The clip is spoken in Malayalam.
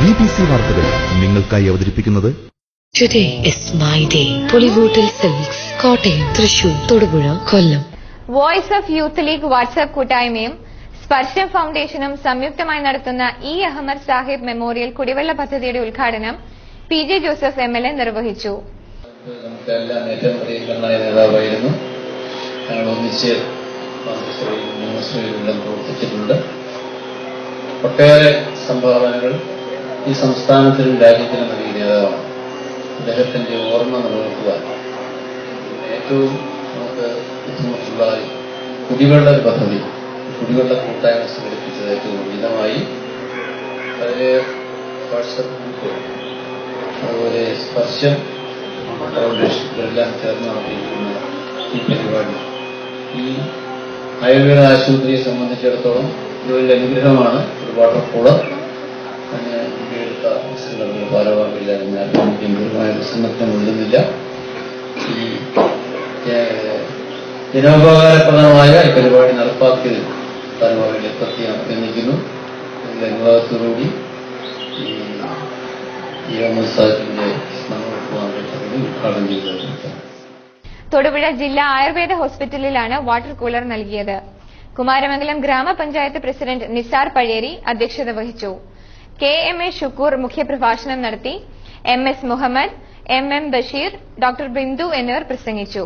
ബി ബി സി വാർത്തകൾ നിങ്ങൾക്കായി അവതരിപ്പിക്കുന്നത് Today is my day. Polywoodal Silks, Kottayam Thrissur Thodupuzha Kollam. Voice of youth league WhatsApp കൂട്ടായ്മയും സ്പർശം ഫൗണ്ടേഷനും സംയുക്തമായി നടത്തുന്ന ഇ അഹമ്മദ് സാഹിബ് മെമ്മോറിയൽ കുടിവെള്ള പദ്ധതിയുടെ ഉദ്ഘാടനം P J Joseph M L A നിർവഹിച്ചു. നമുക്കെല്ലാം ഏറ്റവും പ്രിയങ്കരനായ നേതാവായിരുന്നു. ഞങ്ങൾ ഒന്നിച്ച് പ്രവർത്തിച്ചിട്ടുണ്ട്. ഒട്ടേറെ സംഭാവനകൾ ഈ സംസ്ഥാനത്തിനും രാജ്യത്തിനും നൽകിയ നേതാവാണ് അദ്ദേഹത്തിന്റെ ഓർമ്മ നിലനിർത്തുക ഏറ്റവും നമുക്ക് ബുദ്ധിമുട്ടുള്ള കുടിവെള്ള പദ്ധതി കുടിവെള്ള കൂട്ടായ്മ സംഘടിപ്പിച്ചത് ഏറ്റവും ഉചിതമായി അതിലെ വാട്സപ്പ് അതുപോലെ സ്പർശം ഇവരെല്ലാം ചേർന്ന് നടത്തിയിരിക്കുന്ന ഈ പരിപാടി. ഈ ആയുർവേദ ആശുപത്രിയെ സംബന്ധിച്ചിടത്തോളം ഇതൊരു അനുഗ്രഹമാണ്. ഒരു വാട്ടർ പ്രസംഗത്തിന് ഈ പരിപാടി നടപ്പാക്കിയതിൽ ഭാരവാഹികളെ പ്രത്യേകം അഭിനന്ദിക്കുന്നു സാഹിബിന്റെ സ്മരണോത്സവം ഉദ്ഘാടനം ചെയ്തത് തൊടുപുഴ ജില്ലാ ആയുർവേദ ഹോസ്പിറ്റലിലാണ് വാട്ടർ കൂളർ നൽകിയത്. കുമാരമംഗലം ഗ്രാമപഞ്ചായത്ത് പ്രസിഡന്റ് നിസാർ പഴേരി അധ്യക്ഷത വഹിച്ചു. കെ എം എ ഷുക്കൂർ മുഖ്യപ്രഭാഷണം നടത്തി M S Muhammad M M Basheer doctor Bindu എന്നിവർ പ്രസംഗിച്ചു.